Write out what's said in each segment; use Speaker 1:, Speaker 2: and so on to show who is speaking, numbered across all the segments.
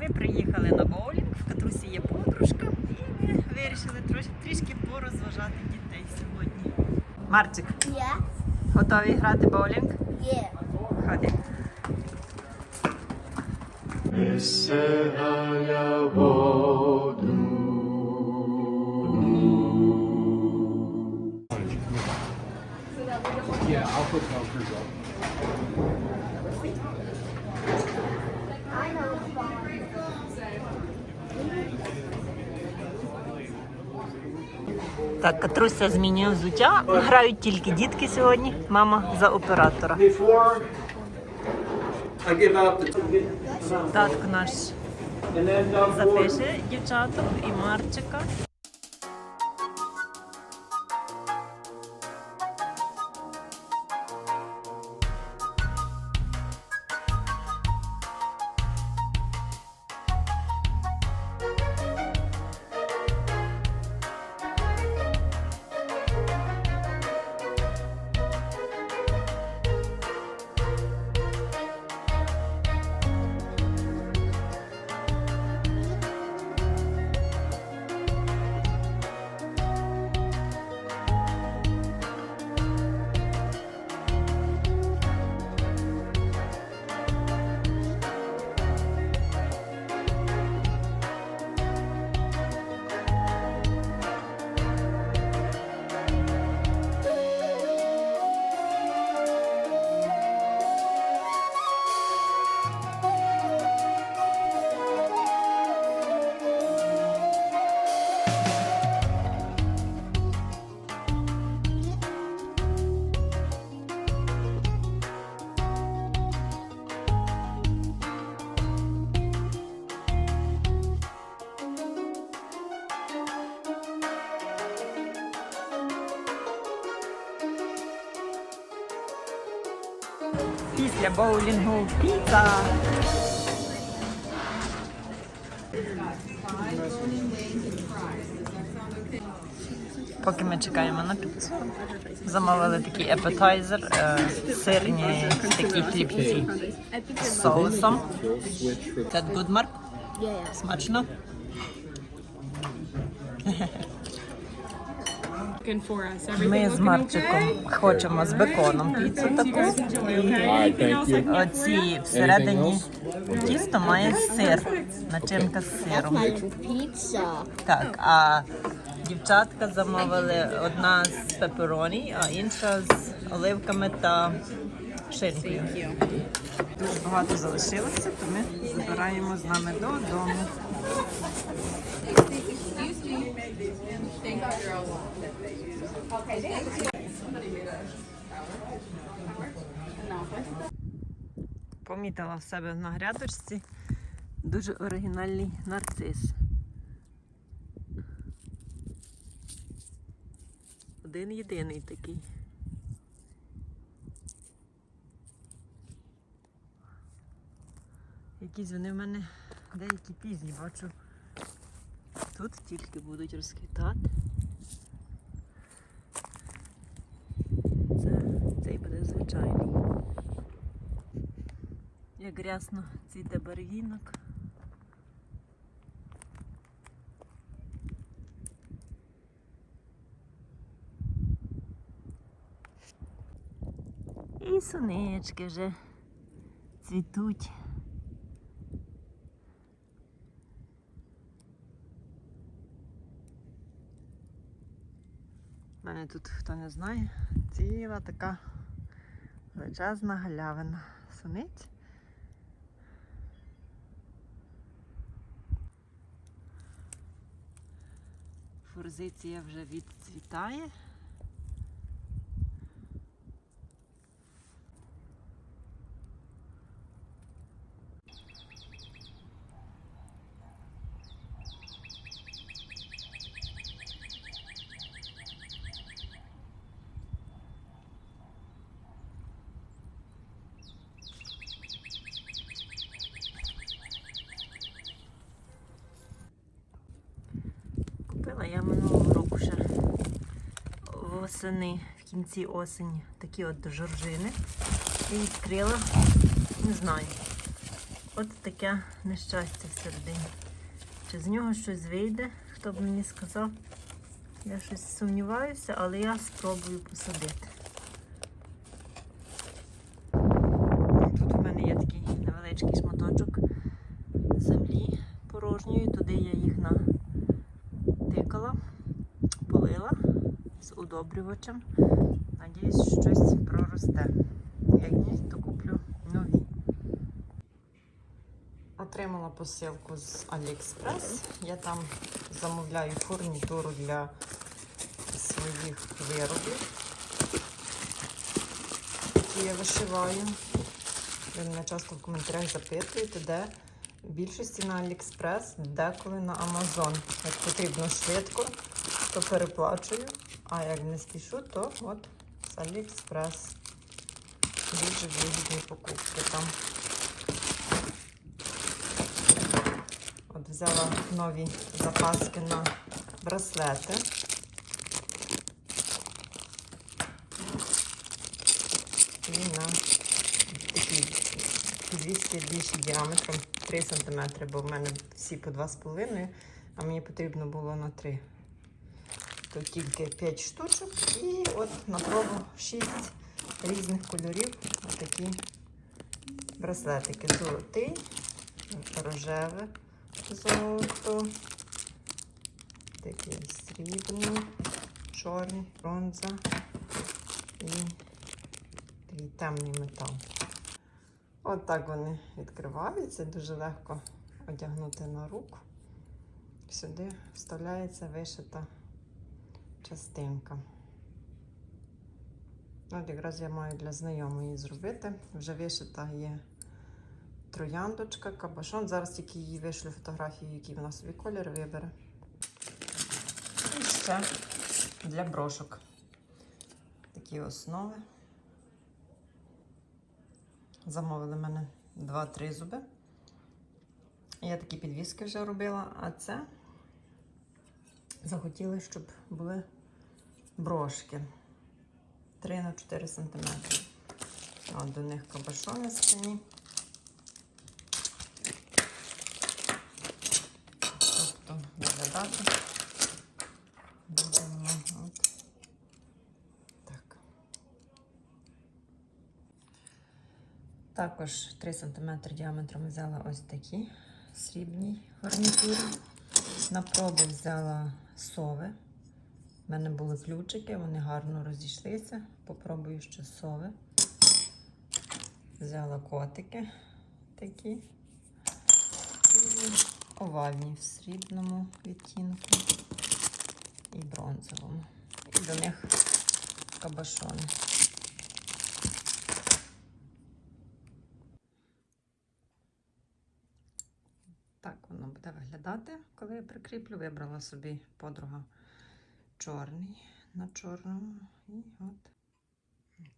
Speaker 1: Ми приїхали на боулінг, в Катрусі є подружка, і ми вирішили трош, трішки порозважати дітей сьогодні. Марчик,
Speaker 2: Yes.
Speaker 1: готові грати боулінг?
Speaker 2: Yeah.
Speaker 1: Ходи.
Speaker 3: Веселая воду.
Speaker 4: Yeah, I'll put
Speaker 1: Так, Катруся змінює взуття. Грають тільки дітки сьогодні. Мама за оператора. Татко наш запише дівчаток і Марчика. Після боулінгу піца. Поки ми чекаємо на піцу, замовили такий епетайзер, е, сирні такі хлібці з соусом. Mark?
Speaker 2: Yeah.
Speaker 1: Смачно? Ми з Марчиком
Speaker 5: okay?
Speaker 1: хочемо з беконом піцу таку. Оці всередині тісто має сир, начинка з сиром. Так, а дівчатка замовили одна з пепероні, а інша з оливками та шинкою. Дуже багато залишилося, то ми забираємо з нами додому. Помітила в себе на грядочці дуже оригінальний нарцис. Один єдиний такий. Якісь вони в мене деякі пізні, бачу. Тут тільки будуть розквітати. Це, цей буде звичайний. Як рясно цвіте барвінок. І сонечки вже цвітуть. У мене тут, хто не знає, ціла така величезна галявина суниць. Форзиція вже відцвітає. Купила я минулого року ще восени, в кінці осені, такі от жоржини. І відкрила, не знаю. От таке нещастя всередині. Чи з нього щось вийде, хто б мені сказав? Я щось сумніваюся, але я спробую посадити. Тут у мене є такий невеличкий шматочок землі порожньої. Туди я їх натикала, полила з удобрювачем. Надіюсь, що щось проросте. Як ні, то куплю нові. Отримала посилку з AliExpress. Я там замовляю фурнітуру для своїх виробів, які я вишиваю. Ви мене часто в коментарях запитуєте, де в більшості на AliExpress, деколи на Amazon. Як потрібно швидко, то переплачую, а як не спішу, то от з AliExpress. Дуже вигідні покупки там. От взяла нові запаски на браслети. І на такі підвіски більші діаметром 3 см, бо в мене всі по 2,5, а мені потрібно було на 3. Тут тільки 5 штучок і от на пробу 6 різних кольорів. Отакі браслетики. Золотий, рожеве золото, такий срібний, чорний, бронза і такий темний метал. От так вони відкриваються, дуже легко одягнути на руку. Сюди вставляється вишита частинка. От якраз я маю для знайомої зробити. Вже вишита є трояндочка, кабашон. Зараз тільки її вишлю фотографію, які вона собі колір вибере. І ще для брошок. Такі основи. Замовили мене 2-3 зуби. Я такі підвіски вже робила, а це захотіли, щоб були брошки 3 на 4 см. От до них кабашони скляні. Тобто виглядати будемо так. Також 3 см діаметром взяла ось такі срібні гарнітури. На пробу взяла сови. У мене були ключики, вони гарно розійшлися. Попробую ще сови. Взяла котики такі. І овальні в срібному відтінку і бронзовому. І до них кабашони. Воно буде виглядати, коли я прикріплю. Вибрала собі подруга чорний на чорному. І от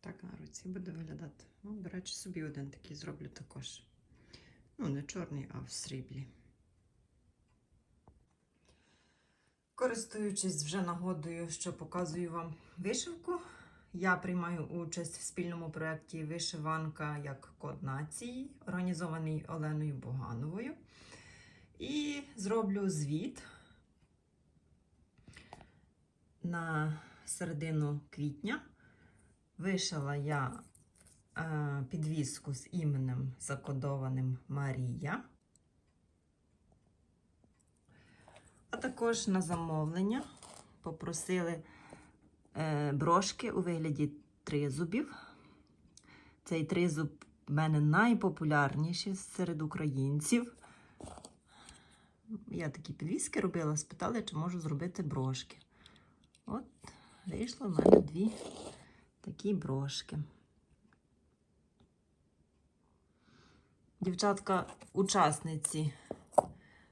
Speaker 1: так на руці буде виглядати. Ну, до речі, собі один такий зроблю також. Ну, не чорний, а в сріблі. Користуючись вже нагодою, що показую вам вишивку, я приймаю участь в спільному проєкті Вишиванка як код нації, організований Оленою Богановою. І зроблю звіт на середину квітня. Вишила я е, підвіску з іменем закодованим Марія. А також на замовлення попросили е, брошки у вигляді тризубів. Цей тризуб в мене найпопулярніший серед українців. Я такі підвіски робила, спитали, чи можу зробити брошки. От, вийшло в мене дві такі брошки. Дівчатка, учасниці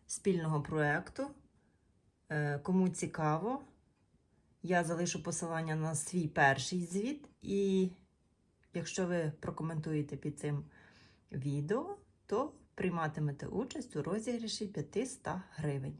Speaker 1: спільного проєкту. Е, Кому цікаво, я залишу посилання на свій перший звіт. І якщо ви прокоментуєте під цим відео, то прийматимете участь у розіграші 500 гривень.